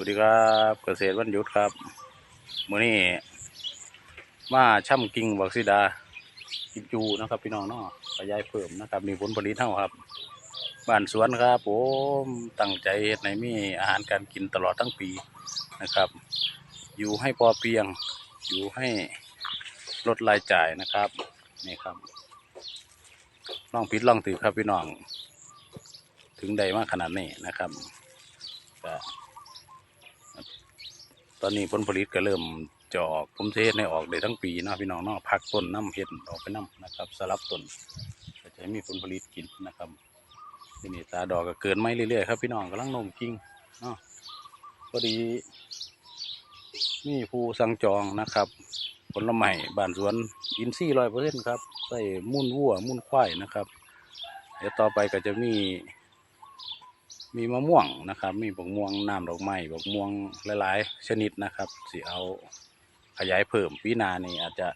วัสดีครับเกษตรวันหยุดครับมื้อนี้มาช่ำกิ่งบักซิดากิมจูนะครับพี่น้องเนาะขยายเพิ่มนะครับ มีผลผลิตเท่าครับ บ้านสวนครับผมตั้งใจในมีอาหารการกินตลอดทั้งปีนะครับ อยู่ให้พอเพียง อยู่ให้ลดรายจ่ายนะครับนี่ครับลองผิดลองถือครับพี่น้อง ถึงใดมากขนาดนี้นะครับก็ ตอนนี้ผลผลิตก็เริ่มจะออกผมเฮ็ดให้ออกได้ทั้งปีนะพี่น้องเนาะพักต้นน้ำเห็ดออกไปน้ำนะครับสลับต้นก็จะให้มีผลผลิตกินนะครับทีนี้ตาดอกก็เกินไม่เรื่อยๆครับพี่น้องกำลังนมกิ่งเนาะพอดีมีผู้สั่งจองนะครับผลไม้บ้านสวนอินซี่ร้อยเปอร์เซ็นต์ครับใส่มุ่นวัวมุ่นควายนะครับ เดี๋ยวต่อไปก็จะมี มีมะม่วงนะครับ มีบกม่วงน้ำดอกไม้บกม่วงหลายๆ ชนิดนะครับสิเอาขยายเพิ่มปีนานี่อาจจะ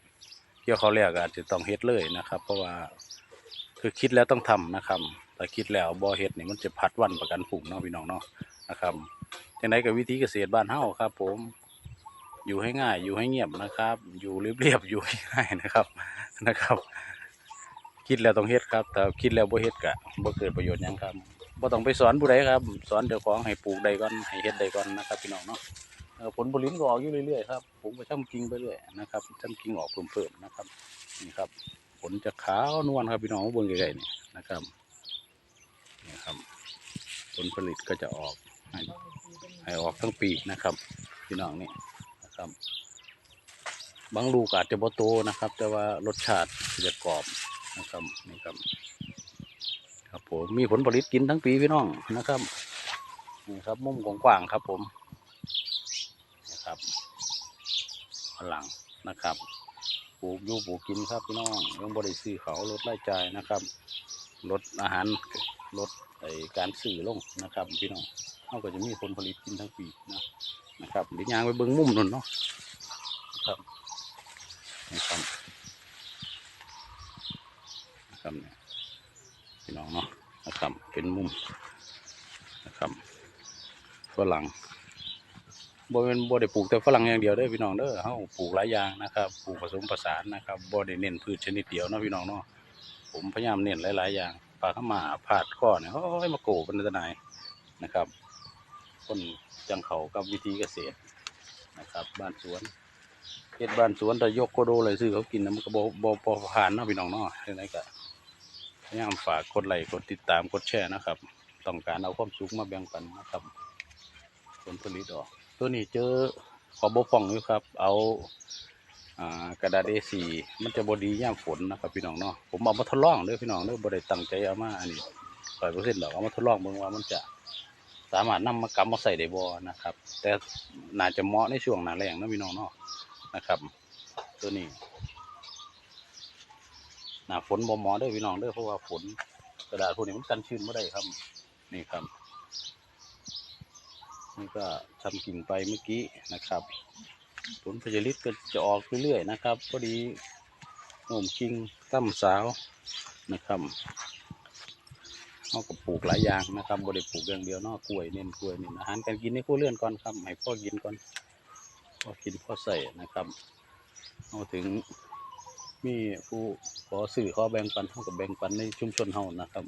เกี่ยวเขาวแรกอาจจะต้องเฮ็ดเลยนะครับ เพราะว่าคือคิดแล้วต้องทำนะครับแต่คิดแล้วบ่เฮ็ดนี่มันจะพัดวันประกันผุ่งเนาะพี่น้องเนาะนะครับจังไดกับวิธีเกษตรบ้านเฮาครับ ผม อยู่ให้ง่าย อยู่ให้เงียบนะครับ อยู่เรียบๆอยู่ให้ง่ายนะครับนะครับ คิดแล้วต้องเฮ็ดครับ แต่คิดแล้วบ่เฮ็ดกะบ่เกิดประโยชน์ยังครับ บ่ต้องไปสอนผู้ใดครับ สอนเจ้าของให้ปลูกใดก่อนให้เฮ็ดใดก่อนนะครับพี่น้องเนาะผลผลิตก็ออกอยู่เรื่อยๆครับผมก็ช่ำกิ่งไปเรื่อยนะครับช่ำกิ่งออกเพิ่มๆนะครับนี่ครับ ผลจะขาวนวลครับพี่น้องบิ่งใกล้ๆนี่นะครับนี่ครับ ผลผลิตก็จะออกให้ให้ออกทั้งปีนะครับ พี่น้องนี่นะครับ บางลูกอาจจะบ่โตนะครับ แต่ว่ารสชาติจะกรอบนะครับนี่ครับ ครับผมมีผลผลิตกินทั้งปีพี่น้องนะครับนี่ครับมุมกว้างๆครับผมนะครับพลังนะครับปลูกอยู่ปลูกกินครับพี่น้องยังบริซื้อเขาลดรายจ่ายนะครับลดอาหารลดไอการสื่อลงนะครับ พี่น้องเขาก็จะมีผลผลิตกินทั้งปีนะนะครับเดี๋ยวยางไปเบิ้งมุมนนเนาะนะครับนะครับนะครับเนี่ย พี่น้องเนาะนะครับเป็นมุมนะครับฝรั่งบ่เป็นบ่ได้ปลูกแต่ฝรั่งอย่างเดียวเด้อพี่น้องเด้อเฮาปลูกหลายอย่างนะครับปลูกผสมผสานนะครับบ่ได้เน้นพืชชนิดเดียวเนาะพี่น้องเนาะผมพยายามเน้นหลาย ๆ อย่างปลาข้ามาผาดข้อเนี่ยโอ้ยมาโกเป็นตะนายนะครับ คนจังเขากับวิธีเกษตรนะครับ บ้านสวนเฮ็ดบ้านสวนแต่ยกโคโดเลยซื้อเขากินนะมันก็บ่บ่ผ่านเนาะพี่น้องเนาะจังไดก็พ ยายามฝากกดไลค์กดติดตามกดแชร์นะครับ ต้องการเอาความสุขมาแบ่งปันนะครับผลผลิตออก ตัวนี้เจอขอบกพร่องอยู่ครับ เอากระดาษ A4 มันจะบดีย่ามฝนนะครับพี่น้องเนาะผมเอามาทดลองด้อพี่น้องด้อบ่ได้ตั้งใจเอามาอันนี้ร้อยเปอร์เซ็นต์หรอกเอามาทดลองเบิ่งว่ามันจะสามารถนำมากำมาใส่ได้บ่นะครับ แต่น่าจะเหมาะในช่วงหนาแล้งนะพี่น้องเนาะนะครับ ตัวนี้ หน้าฝนบ่หมอเด้อพี่น้องเด้อเพราะว่าฝนกระดาษพวกนี้มันกันชื้นไม่ได้ครับ นี่ครับนี่ก็ทำกิ่งไปเมื่อกี้นะครับผลผลิตก็จะออกเรื่อยๆนะครับพอดีหน่มกิ่งตั้มสาวนะครับเขาก็ปลูกหลายอย่างนะครับบริปลูกอย่างเดียวนอกกล้วยเน้นกล้วยเน้นอาหารการกินในครัวเรือนก่อนครับให้พ่อกินก่อนพ่อกินพ่อใส่นะครับเอาถึง มีผู้ขอสื่อขอแบ่งปันเท่ากับแบ่งปันในชุมชนเฮานะครับ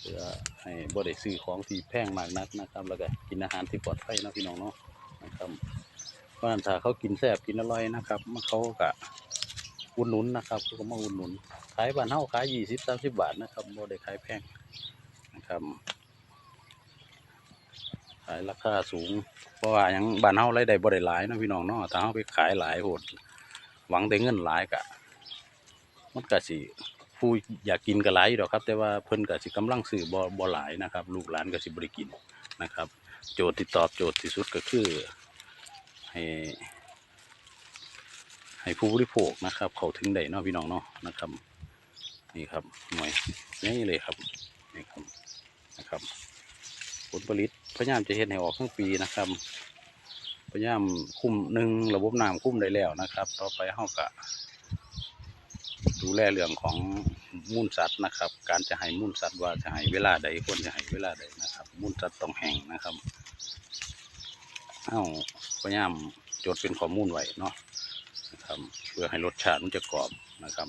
เพื่อให้บ่ได้ซื้อของที่แพงมากนักนะครับ แล้วก็กินอาหารที่ปลอดภัยนะพี่น้องเนาะนะครับเพราะนั้นถ้าเขากินแซ่บกินอร่อยนะครับมันเขาก็อุดหนุนนะครับเขาก็มาอุดหนุนขายบ้านเฮาขายยี่สิบสามสิบบาทนะครับบ่ได้ขายแพงนะครับขายราคาสูง เพราะว่ายังบ้านเฮารได้บ่ได้หลายนะพี่น้องเนาะถ้าเฮาไปขายหลายโหด หวังแต่เงินหลายกะมันก็สิผู้อยากกินก็หลายอยู่ดอกครับ แต่ว่าเพิ่นก็สิกำลังซื้อบ่บ่หลายนะครับ ลูกหลานก็สิบ่ได้กินนะครับ โจทย์ที่ตอบโจทย์ที่สุดก็คือให้ให้ผู้บริโภคนะครับ เขาถึงได้เนาะพี่น้องเนาะนะครับ นี่ครับหน่วยนี่เลยครับนี่ครับนะครับ ผลผลิตพยายามจะเฮ็ดให้ออกทั้งปีนะครับ พยายามคุ้มหนึ่งระบบน้ำคุ้มได้แล้วนะครับ ต่อไปเฮากะดูแลเรื่องของมูลสัตว์นะครับ การจะให้มูลสัตว์ว่าจะให้เวลาใดควรจะให้เวลาใดนะครับ มูลสัตว์ต้องแห้งนะครับเอ้าพยายามจดเป็นข้อมูลไว้เนาะนะครับเพื่อให้รสชาติมันจะกรอบนะครับ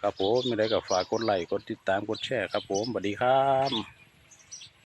ครับผมไม่ได้ก็ฝากกดไลค์กดติดตามกดแชร์ครับผมสวัสดีครับ